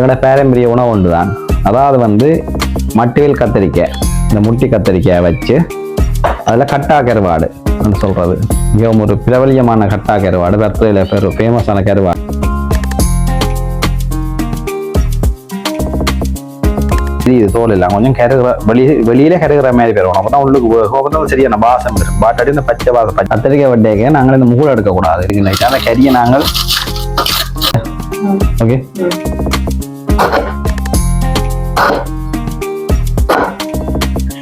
எங்களோட பாரம்பரிய உணவு ஒன்று தான் அதாவது வந்து மட்டியல் கத்திரிக்காய் இந்த முட்டி கத்திரிக்காயை வச்சு அதில் கட்டா கருவாடு சொல்கிறது மிகவும் ஒரு பிரபலியமான கட்டா கருவாடு வெப்பையில் பெரு ஃபேமஸான கருவாடு. இது தோல் இல்லை கொஞ்சம் கருகிற வெளி வெளியில கருகிற மாதிரி பெறுவோம் அப்போ தான் உள்ளுக்கு போக தான் சரியான வாசம் பெறும் பாட்டாடி இந்த பச்சை வாசம் பச்சை கத்திரிக்காய் வட்டைக்கு நாங்கள் இந்த முகூல் எடுக்கக்கூடாது. அந்த கறியை நாங்கள் ஓகே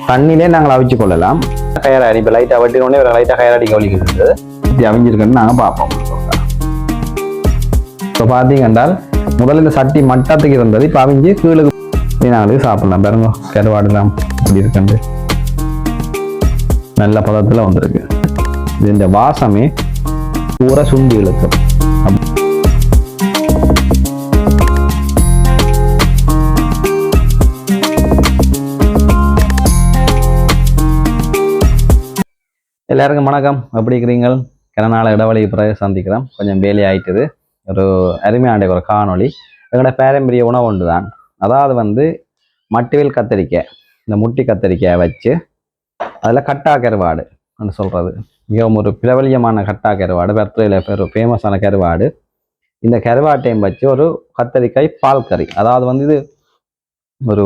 தண்ணியிலே நாங்கள் அவிச்சு கொள்ளலாம். கயராடி இப்போ லைட்டாக வட்டினோடனே ஒரு லைட்டாக கயராடி கவலிக்கிறது இப்படி அவிஞ்சிருக்குன்னு நாங்கள் பார்ப்போம். இப்போ பார்த்தீங்கன்னா முதல்ல இந்த சட்டி மட்டத்துக்கு இருந்தது இப்போ அவிஞ்சு கீழே நாங்களுக்கு சாப்பிடலாம். பாருங்க கருவாடுலாம் இப்படி இருக்குண்டு. நல்ல பதத்தில் வந்திருக்கு. இது இந்த வாசமே பூரா சுண்டி இழுக்கும். எல்லாருக்கும் வணக்கம். எப்படி இருக்கிறீங்கள்? கிற நாள் இடைவெளி பிறகு சந்திக்கிறோம். கொஞ்சம் வேலை ஆயிட்டது. ஒரு அருமையான ஒரு காணொளி. எங்களோட பாரம்பரிய உணவு ஒன்று தான் அதாவது வந்து மட்டுவில் கத்தரிக்காய் இந்த முட்டி கத்திரிக்காயை வச்சு அதில் கட்டா கருவாடு சொல்கிறது மிகவும் ஒரு பிரபலியமான கட்டா கருவாடு வெப்பையில் ஒரு ஃபேமஸான கருவாடு. இந்த கருவாட்டையும் வச்சு ஒரு கத்தரிக்காய் பால் கறி. அதாவது வந்து இது ஒரு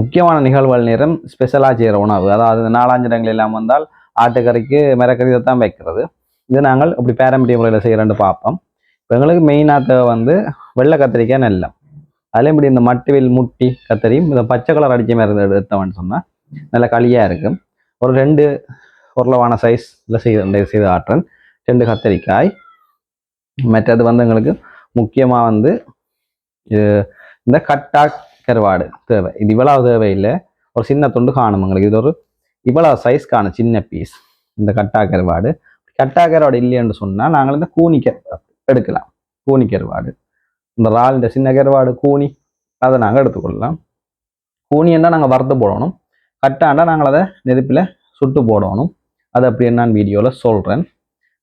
முக்கியமான நிகழ்வுகள் நேரம் ஸ்பெஷலாக செய்கிற உணவு. அதாவது நாலாஞ்சு இடங்கள் எல்லாம் வந்தால் ஆட்டுக்கறிக்கு மிரக்கறி இதை தான் வைக்கிறது. இது நாங்கள் இப்படி பாரம்பரிய முறையில் செய்கிறேன்னு பார்ப்போம். இப்போ எங்களுக்கு மெயினாக தேவை வந்து வெள்ளை கத்திரிக்காய் நெல்லம் அதுலேயும் இப்படி இந்த மட்டுவில் முட்டி கத்தரியும் இந்த பச்சை கலர் அடிச்ச மாதிரி எடுத்தவன் சொன்னால் நல்ல களியாக இருக்கும். ஒரு ரெண்டு உருளவான சைஸில் செய்து செய்து ஆட்டுறேன் ரெண்டு கத்தரிக்காய். மற்றது வந்து எங்களுக்கு முக்கியமாக வந்து இந்த கட்டா கருவாடு தேவை. இது இவ்வளவு தேவையில்லை. ஒரு சின்ன துண்டு காணும் எங்களுக்கு. இது ஒரு இவ்வளோ சைஸ்க்கான சின்ன பீஸ் இந்த கட்டா கருவாடு கட்டா கருவாடு இல்லைன்னு சொன்னால் நாங்கள் இந்த கூனி எடுக்கலாம். கூனி கருவாடு இந்த ரால் இந்த சின்ன கருவாடு கூனி அதை நாங்கள் எடுத்துக்கொள்ளலாம். கூனி நாங்கள் வறுத்து போடணும். கட்டாண்டா நாங்கள் அதை நெருப்பில் சுட்டு போடணும். அது அப்படி என்னன்னு வீடியோவில் சொல்கிறேன்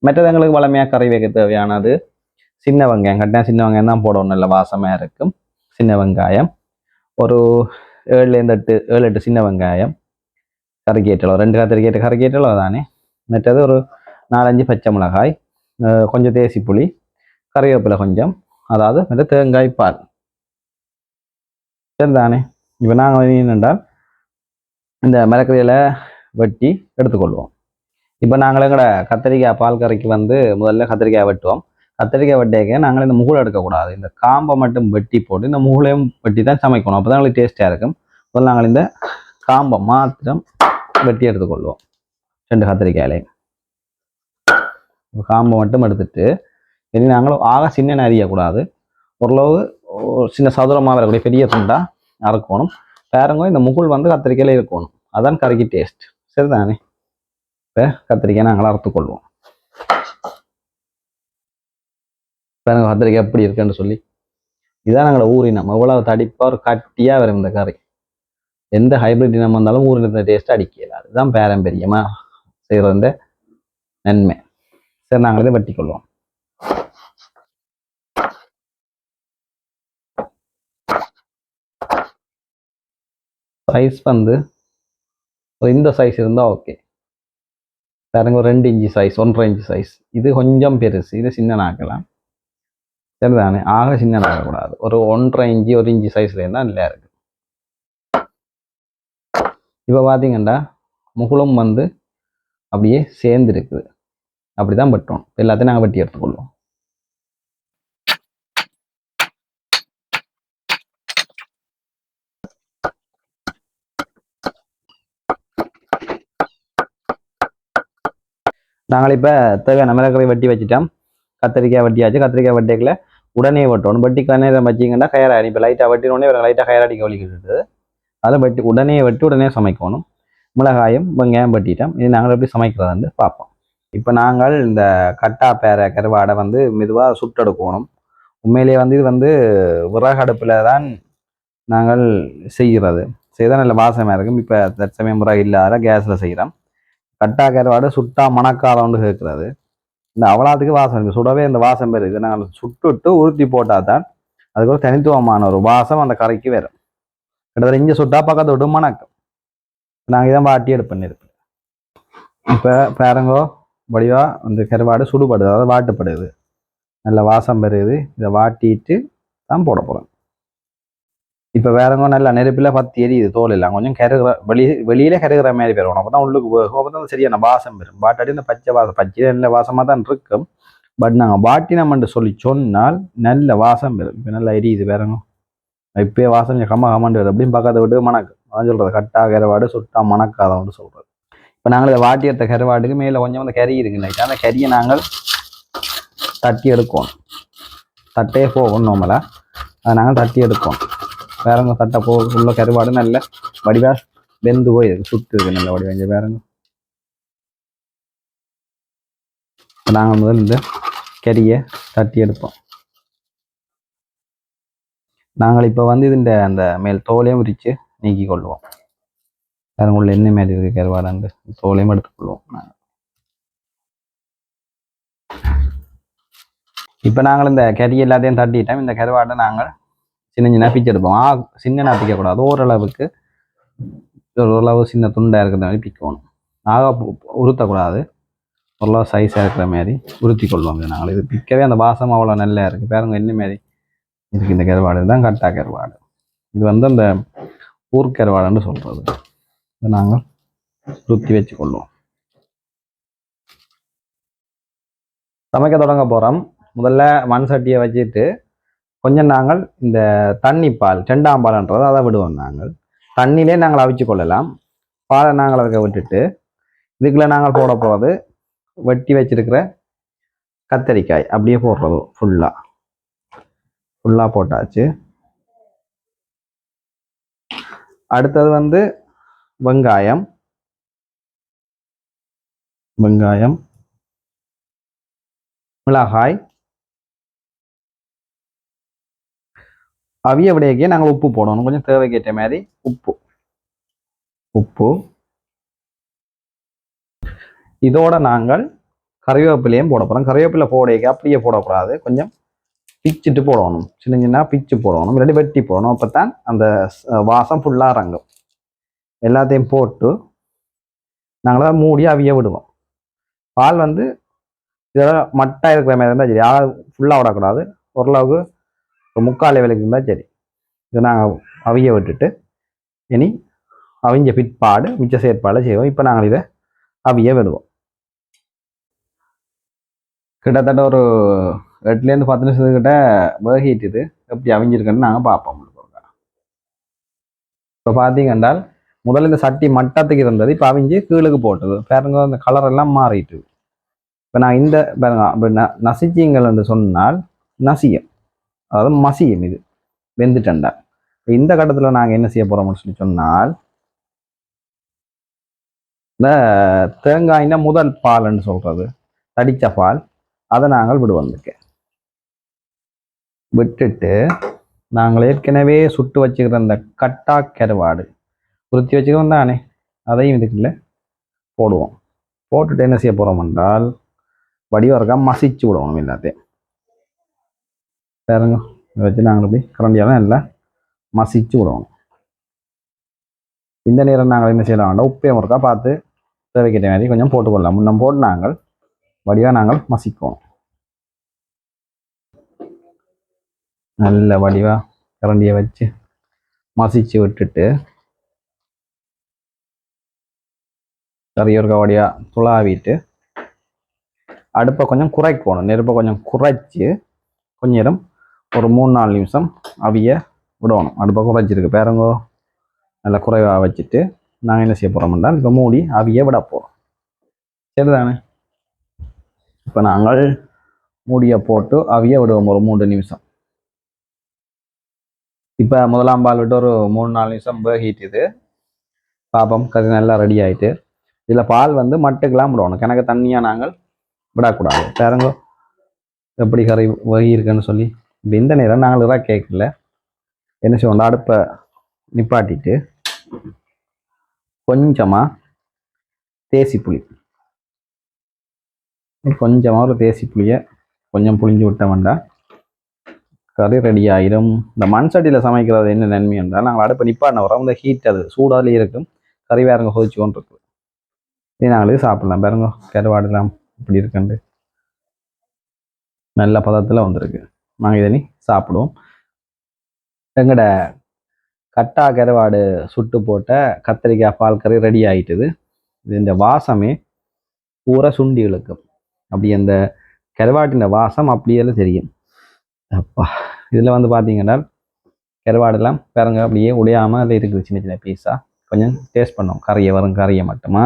மற்றது எங்களுக்கு வளமையாக கறி வைக்க தேவையானது. சின்ன வெங்காயம் கட்டாயம் சின்ன வெங்காயம் தான் போடணும். நல்ல வாசமாக இருக்கும். சின்ன வெங்காயம். ஒரு ஏழுலேருந்து எட்டு ஏழு எட்டு சின்ன வெங்காயம். கறிக்கேட்டளோ ரெண்டு கத்திரிக்கேட்டு கறிக்கேட்டளோ தானே மற்றது ஒரு நாலஞ்சு பச்சை மிளகாய் அஹ் கொஞ்சம் தேசி புளி கறிவேப்பிலை கொஞ்சம் அதாவது மற்ற தேங்காய் பால் சரிதானே இப்போ நாங்கள் என்னென்றால் இந்த மிளகறியில் வெட்டி எடுத்துக்கொள்வோம் இப்போ நாங்கள் எங்களோட கத்திரிக்காய் பால் கறிக்கு வந்து முதல்ல கத்திரிக்காய் வெட்டுவோம் கத்திரிக்காய் வெட்டிக்க நாங்கள் இந்த முகுளை எடுக்கக்கூடாது இந்த காம்பை மட்டும் வெட்டி போட்டு இந்த முகுளையும் வெட்டி தான் சமைக்கணும் அப்போ தான் எங்களுக்கு டேஸ்ட்டாக இருக்கும் முதல்ல நாங்கள் இந்த காம்பை மாத்திரம் வெட்டி எடுத்துக்கொள்வோம். ரெண்டு கத்திரிக்காயிலையும். காம்பை மட்டும் எடுத்துட்டு இனி நாங்களும் ஆக சின்ன அறியக்கூடாது. ஓரளவு சின்ன சதுரமாக வரக்கூடிய பெரிய துண்டா அறுக்கணும். பாருங்க இந்த முகுள் வந்து கத்திரிக்காயில இருக்கணும். அதான் கறிக்கு டேஸ்ட் சரிதானே? இப்போ கத்திரிக்காய் நாங்கள் அறுத்துக்கொள்வோம். பாருங்க கத்திரிக்காய் எப்படி இருக்குன்னு சொல்லி. இதான் நாங்களோட ஊரினம். எவ்வளவு தடிப்பாக ஒரு கட்டியாக வரும் இந்த கறி. எந்த ஹைபிரிட் இனம் வந்தாலும் ஊரினத்தை டேஸ்ட் அடிக்கல. அதுதான் பாரம்பரியமாக செய்கிற இந்த நன்மை. சரி நாங்களே வட்டி வெட்டிக்கொள்வோம் சைஸ் வந்து ஒரு இந்த சைஸ் இருந்தால் ஓகே பாருங்க ஒரு ரெண்டு இன்ச்சு சைஸ் ஒன்றரை இன்ச்சு சைஸ் இது கொஞ்சம் பெருசு இது சின்ன நாக்கலாம் சரிதானே? ஆக சின்ன ஆகக்கூடாது ஒரு ஒன்றரை இன்ச்சு ஒரு இன்ச்சு சைஸ்ல இருந்தால் நல்லா இருக்கு இப்போ பார்த்தீங்கன்னா முகுளம் வந்து அப்படியே சேர்ந்து இருக்குது அப்படி தான் வெட்டணும் எல்லாத்தையும் நாங்கள் வெட்டி எடுத்துக்கொள்வோம். நாங்கள் இப்போ தேவையான மிளகாய் வெட்டி வச்சுட்டோம். கத்திரிக்காய் வட்டியாச்சு. கத்திரிக்காய் வெட்டிக்கல உடனே வெட்டணும் வட்டி நேரம் வச்சிங்கன்னா கயராடி இப்போ லைட்டாக வெட்டினோடனே லைட்டாக கயராடி வலிக்கிட்டு அதை வெட்டி உடனே வெட்டி உடனே சமைக்கணும். மிளகாயும் வெங்காயம் வெட்டிட்டோம். இது நாங்கள் எப்படி சமைக்கிறதுன்னு பார்ப்போம். இப்போ நாங்கள் இந்த கட்டா பேரை கருவாடை வந்து மெதுவாக சுட்டெடுக்கணும். உண்மையிலேயே வந்து இது வந்து விறகு அடுப்பில் தான் நாங்கள் செய்கிறது. செய்தால் நல்ல வாசமாக இருக்கும். இப்போ தற்சமயம் முறை இல்லாத கேஸில் செய்கிறோம். கட்டா கருவாடு சுட்டா மணக்காதோண்டு கேட்குறது. இந்த அவலாத்துக்கு வாசம் இருக்குது. சுடவே இந்த வாசம் பெறுது. இதை நாங்கள் சுட்டுட்டு உருத்தி போட்டால் தான் அதுக்கு ஒரு தனித்துவமான ஒரு வாசம் அந்த கரைக்கு வரும். கிட்டத்தட்ட இங்கே சுட்டா பக்கத்து விட்டு மணக்கம். நாங்கள் இதான் வாட்டி எடுப்பண்ணிருப்போம் இப்போ பேரங்கோ வடிவா அந்த கருவாடு சுடுபடுது. அதாவது வாட்டுப்படுது. நல்ல வாசம் பெறுது. இதை வாட்டிட்டு தான் போட போகிறோம் இப்போ வேறங்கோ நல்லா நெருப்பில் பத்தி எரியுது தோல் எல்லாம். கொஞ்சம் கருகிற வெளி வெளியில கருகிற மாதிரி பெறுவோம் அப்போ தான் உள்ளுக்கு போகும். அப்போ தான் சரியான வாசம் பெறும். வாட்டாடி இந்த பச்சை வாசம் பச்சை நல்ல வாசமாக தான் இருக்கும். பட் நாங்கள் வாட்டினம்னு சொல்லி சொன்னால் நல்ல வாசம் பெறும். இப்போ நல்லா எரியுது வேறங்கோ இப்பயே வாசம் கம்மா கம்மண்டு வருது. அப்படின்னு பக்கத்தை விட்டு மணக்கு. அதான் சொல்கிறது கட்டா கருவாடு சுட்டா மணக்காதவன்னு சொல்கிறது இப்போ நாங்கள் இதை வாட்டி எடுத்த கருவாடுக்கு மேலே கொஞ்சம் அந்த கறி இருக்கு நைட்டு அந்த கறியை நாங்கள் தட்டி எடுக்கணும். தட்டே போகணும் நம்மள. அதை நாங்கள் தட்டி எடுப்போம் வேறங்க தட்டை போ உள்ள கருவாடு நல்ல வடிவா வெந்து போய் இருக்கு. சுட்டு இருக்கு நல்ல வடிவா. வேறங்க நாங்கள் முதல் இந்த கறியை தட்டி எடுப்போம். நாங்கள் இப்போ வந்து இதுண்ட அந்த மேல் தோலையும் உரித்து நீக்கி கொள்வோம். வேற உள்ள என்ன மேல் இருக்கு கருவாடாண்டு தோலையும் எடுத்துக்கொள்வோம் நாங்கள் இப்போ நாங்கள் இந்த கறி எல்லாத்தையும் தட்டிட்டோம். இந்த கருவாடை நாங்கள் சின்ன சின்ன பிச்சு எடுப்போம். ஆ சின்ன பிக்கக்கூடாது. ஓரளவுக்கு ஓரளவு சின்ன துண்டாக இருக்கிற மாதிரி பிக்கணும். ஆக உறுத்தக்கூடாது உருத்தக்கூடாது. ஓரளவு சைஸாக இருக்கிற மாதிரி உறுத்தி கொள்வோம் நாங்கள். இது பிக்கவே அந்த வாசம் அவ்வளோ நல்லா இருக்குது பாருங்க என்ன மாதிரி இதுக்கு இந்த கருவாடு தான் கட்டா கருவாடு. இது வந்து அந்த ஊர்க்கருவாடுன்னு சொல்கிறது இதை நாங்கள் உருத்தி வச்சு கொள்வோம் சமைக்க தொடங்க போகிறோம் முதல்ல மண் சட்டியை வச்சுட்டு கொஞ்சம் நாங்கள் இந்த தண்ணி பால் செண்டாம் பால்ன்றது அதை விடுவோம் நாங்கள். தண்ணியிலே நாங்கள் அவிச்சு கொள்ளலாம். பாலை நாங்கள் அதுக்கு விட்டுட்டு இதுக்குள்ள நாங்கள் போட போகிறது வெட்டி வச்சிருக்கிற கத்தரிக்காய் அப்படியே போடுறது ஃபுல்லாக ஃபுல்லாக போட்டாச்சு. அடுத்தது வந்து வெங்காயம். வெங்காயம். மிளகாய். அவிய விடையக்கே நாங்கள் உப்பு போடணும். கொஞ்சம் தேவைக்கேற்ற மாதிரி உப்பு. உப்பு. இதோட நாங்கள் கறிவேப்பிலையும் போட போகிறோம் கறிவேப்பிலை போடையக்க அப்படியே போடக்கூடாது. கொஞ்சம் பிச்சுட்டு போடணும். சின்ன சின்ன பிச்சு போடணும். இல்லாட்டி வெட்டி போடணும். அப்போ தான் அந்த வாசம் ஃபுல்லாக இறங்கும். எல்லாத்தையும் போட்டு நாங்கள மூடி அவிய விடுவோம். பால் வந்து இதெல்லாம் மட்டாக இருக்கிற மாதிரி இருந்தால் சரி. ஆக ஃபுல்லாக விடக்கூடாது. ஓரளவுக்கு ஒரு முக்கால் விலைக்கு இருந்தால் சரி. இதை நாங்கள் அவிய விட்டுட்டு இனி அவிஞ்ச பிற்பாடு மிச்ச செயற்பாடு செய்வோம். இப்போ நாங்கள் இதை அவிய விடுவோம். கிட்டத்தட்ட ஒரு ரெட்லேருந்து பத்து நிமிஷத்துக்கிட்ட வேகிட்டுது எப்படி அவிஞ்சிருக்குன்னு நாங்கள் பார்ப்போம் இப்போ பார்த்தீங்கன்னா முதல்ல இந்த சட்டி மட்டத்துக்கு இருந்தது இப்போ அவிஞ்சு கீழுக்கு போட்டது. பாருங்க அந்த கலர் எல்லாம் மாறிட்டு. இப்போ நான் இந்த பாருங்க இப்போ ந நசிச்சிங்கள் என்று சொன்னால் நசியம். அதாவது மசியம் இது. வெந்துட்டண்டா. இப்போ இந்த கட்டத்தில் நாங்கள் என்ன செய்ய போகிறோம்னு சொல்லி சொன்னால் இந்த தேங்காயின முதல் பால்னு சொல்கிறது தடித்த பால். அதை நாங்கள் விடுவோம் இருக்கேன் விட்டுட்டு நாங்கள் ஏற்கனவே சுட்டு வச்சுக்கிற அந்த கட்டா கருவாடு உறுத்தி வச்சுக்கிறோம் தானே அதையும் இதுக்குள்ள போடுவோம். போட்டுட்டு என்ன செய்ய போகிறோம் என்றால் வடிவரக்கா மசிச்சு விடுவோம் எல்லாத்தையும். பாருங்க இதை வச்சு நாங்கள் இப்படி கரண்டியாலும் எல்லாம் மசிச்சு விடுவோம். இந்த நேரம் நாங்கள் என்ன செய்யலாம் வேண்டாம் உப்பையும் ஒருக்கா பார்த்து தேவைக்கிட்ட மாதிரி கொஞ்சம் போட்டுக்கொள்ளலாம். முன்னம் போட்டு நாங்கள் வடிவாக நாங்கள் மசிக்குவோம். நல்ல வடிவாக கரண்டியை வச்சு மசிச்சு விட்டுட்டு கறியொருக்கா வடியாக துளாவிட்டு அடுப்பை கொஞ்சம் குறைக்கணும் நெருப்பை கொஞ்சம் குறைச்சி கொஞ்ச நேரம் ஒரு மூணு நாலு நிமிஷம் அவிய விடணும். அடுப்பை குறைச்சிருக்கு பேரங்கோ. நல்லா குறைவாக வச்சுட்டு நாங்கள் என்ன செய்ய போகிறோம்னா இப்போ மூடி அவிய விட போகிறோம் சரிதானே? இப்போ நாங்கள் மூடியை போட்டு அவிய விடுவோம் ஒரு மூன்று நிமிஷம். இப்போ முதலாம் பால் விட்டு ஒரு மூணு நாலு நிமிஷம் வேகிட்டுது பாப்பம் கறி நல்லா ரெடி ஆகிட்டு இதில் பால் வந்து மட்டுக்கெல்லாம் விடணும் கிணக்கு தண்ணியாக நாங்கள் விடக்கூடாது. பாருங்க எப்படி கறி வகி இருக்குன்னு சொல்லி. இப்போ இந்த நேரம் நாங்கள் இதாக கேட்கல. என்ன செய்வோம் அடுப்பை நிப்பாட்டிட்டு கொஞ்சமாக தேசி புளி. கொஞ்சமாக ஒரு தேசி புளியை கொஞ்சம் புளிஞ்சு விட்ட வேண்டாம். கறி ரெடி ஆகிடும் இந்த மண் சட்டியில் சமைக்கிறது என்ன நன்மை என்றால் நாங்கள் அடுப்பு நிப்பாட்டின வரோம் இந்த ஹீட் அது சூடாலே இருக்கும். கறி வேறங்க கொதிச்சு கொண்டு இருக்கு இது நாங்களே சாப்பிடலாம். பாருங்க கருவாடுலாம் இப்படி இருக்குண்டு. நல்ல பதத்தில் வந்திருக்கு. நாங்கள் இதனி சாப்பிடுவோம். எங்கட கட்டா கருவாடு சுட்டு போட்ட கத்திரிக்காய் பால் கறி ரெடி ஆகிட்டுது இது இந்த வாசமே பூரா சுண்டி இழுக்கும். அப்படி அந்த கருவாட்டின வாசம் அப்படியெல்லாம் தெரியும். அப்பா. இதில் வந்து பார்த்தீங்கன்னா கருவாடெல்லாம் பாருங்க அப்படியே உடையாமல் அதில் இருக்குது சின்ன சின்ன பீஸாக கொஞ்சம் டேஸ்ட் பண்ணோம். கறியை வரும் கறியை மட்டுமா?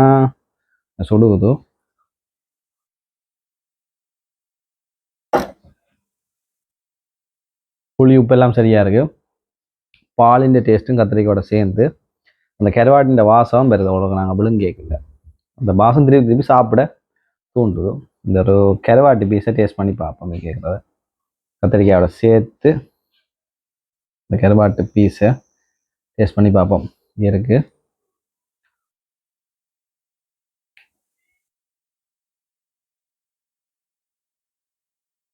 சுடுகுது. புளி உப்பெல்லாம் சரியாக இருக்குது பாலின் டேஸ்ட்டும் கத்திரிக்கையோட சேர்ந்து அந்த கருவாட்டின் வாசம் பெறுது அவ்வளோ நாங்கள் விழுங்க கேட்கல. அந்த வாசம் திருப்பி திருப்பி சாப்பிட தூண்டுது. இந்த ஒரு கருவாட்டு பீஸை டேஸ்ட் பண்ணி பார்ப்போம் கேட்குறத. கத்திரிக்காயோட சேர்த்து இந்த கருவாட்டு பீஸை டேஸ்ட் பண்ணி பார்ப்போம். இங்க இருக்கு.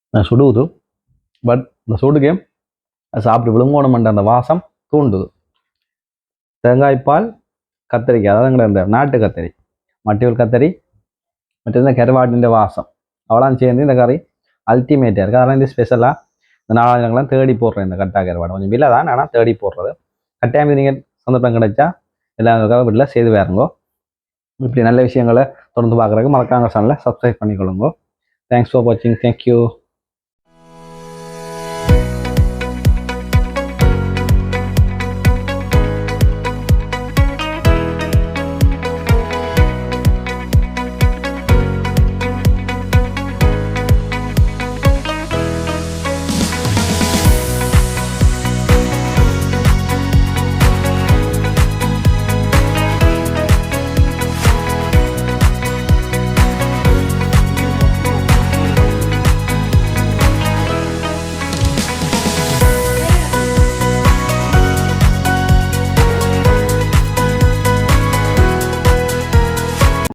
நான் சுடுவது பட் இந்த சுடுக்கு சாப்பிட்டு சாப்பிட்டு பண்ணுற அந்த வாசம் தூண்டுது. தேங்காய்ப்பால் கத்திரிக்காய். அதாவது எங்கட இந்த நாட்டு கத்தரி. மட்டியூர் கத்தரி மற்ற இந்த வாசம். அவளாம் சேர்ந்து இந்த கறி அல்டிமேட்டாக இருக்குது அதெல்லாம் இந்த ஸ்பெஷலாக இந்த நாளாங்கலாம் தேடி போடுறேன் இந்த கட்டாக ஏற்பாடு கொஞ்சம் விலை தான் ஆனால் தேடி போடுறது. கட்டாயம் நீங்கள் சந்தர்ப்பம் கிடைச்சா எல்லா வீட்டில் செய்து வேறுங்கோ இப்படி நல்ல விஷயங்களை தொடர்ந்து பார்க்குறதுக்கு மறக்காம சேனலை சப்ஸ்கிரைப் பண்ணிக்கொள்ளுங்க. தேங்க்ஸ் ஃபார் வாட்சிங் தேங்க்யூ